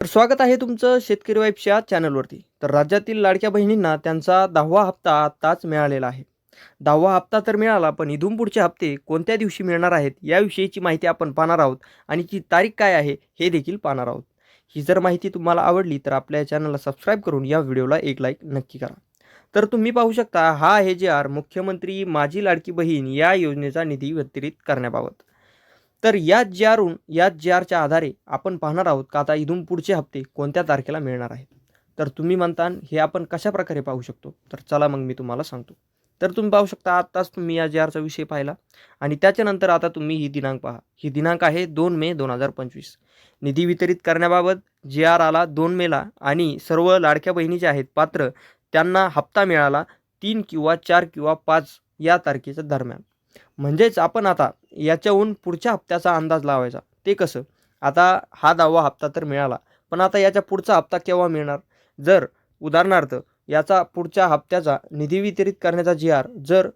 तर स्वागत आहे तुमचं शेतकरी वाईफच्या चॅनलवरती. तर राज्यातील लाडक्या बहिणींना त्यांचा दहावा हप्ता आत्ताच मिळालेला आहे. दहावा हप्ता तर मिळाला पण इथून पुढचे हप्ते कोणत्या दिवशी मिळणार आहेत याविषयीची माहिती आपण पाहणार आहोत आणि ती तारीख काय आहे हे देखील पाहणार आहोत. ही जर माहिती तुम्हाला आवडली तर आपल्या चॅनलला सबस्क्राईब करून या व्हिडिओला एक लाईक नक्की करा. तर तुम्ही पाहू शकता हा आहे जे आर मुख्यमंत्री माझी लाडकी बहीण या योजनेचा निधी वितरित करण्याबाबत. तर याच जी आरून याच जी आरच्या आधारे आपण पाहणार आहोत का आता इथून पुढचे हप्ते कोणत्या तारखेला मिळणार आहेत? तर तुम्ही म्हणता हे आपण कशा प्रकारे पाहू शकतो? तर चला मग मी तुम्हाला सांगतो. तर तुम्ही पाहू शकता आत्ताच तुम्ही या जी आरचा विषय पाहिला. आणि त्याच्यानंतर आता तुम्ही ही दिनांक पहा. ही दिनांक आहे दोन मे दोन हजार पंचवीस. निधी वितरित करण्याबाबत जे आर आला दोन मेला आणि सर्व लाडक्या बहिणी ज्या आहेत पात्र त्यांना हप्ता मिळाला तीन किंवा चार किंवा पाच या तारखेच्या दरम्यान. म्हणजेच आपण आता याच्याहून पुढच्या हप्त्याचा अंदाज लावायचा. ते कसं? आता हा दहावा हप्ता तर मिळाला पण आता याच्या पुढचा हप्ता केव्हा मिळणार? जर उदाहरणार्थ याचा पुढच्या हप्त्याचा निधी वितरित करण्याचा जी आर जर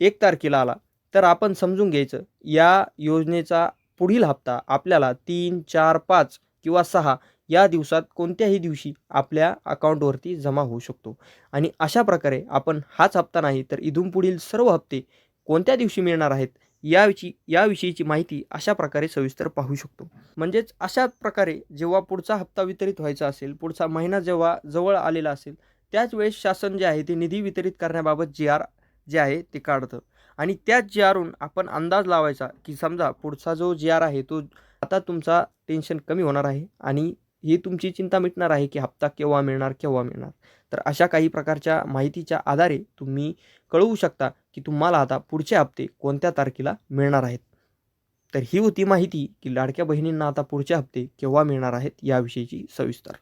एक तारखेला आला तर आपण समजून घ्यायचं या योजनेचा पुढील हप्ता आपल्याला तीन चार पाच किंवा सहा या दिवसात कोणत्याही दिवशी आपल्या अकाउंटवरती जमा होऊ शकतो. आणि अशा प्रकारे आपण हाच हप्ता नाही तर इथून पुढील सर्व हप्ते कोणत्या दिवशी मिळणार आहेत याविषयी याविषयीची माहिती अशा प्रकारे सविस्तर पाहू शकतो. म्हणजेच अशा प्रकारे जेव्हा पुढचा हप्ता वितरित व्हायचा असेल पुढचा महिना जेव्हा जवळ आलेला असेल त्याच वेळेस शासन जे आहे ते निधी वितरित करण्याबाबत जी आर जे आहे ते काढतं. आणि त्याच जी आरून आपण अंदाज लावायचा की समजा पुढचा जो जी आर आहे तो आता तुमचा टेन्शन कमी होणार आहे आणि ही तुमची चिंता मिटणार आहे की हप्ता केव्हा मिळणार केव्हा मिळणार? तर अशा काही प्रकारच्या माहितीच्या आधारे तुम्ही कळवू शकता की तुम्हाला आता पुढचे हप्ते कोणत्या तारखेला मिळणार आहेत? तर ही होती माहिती की लाडक्या बहिणींना आता पुढचे हप्ते केव्हा मिळणार आहेत याविषयीची सविस्तर.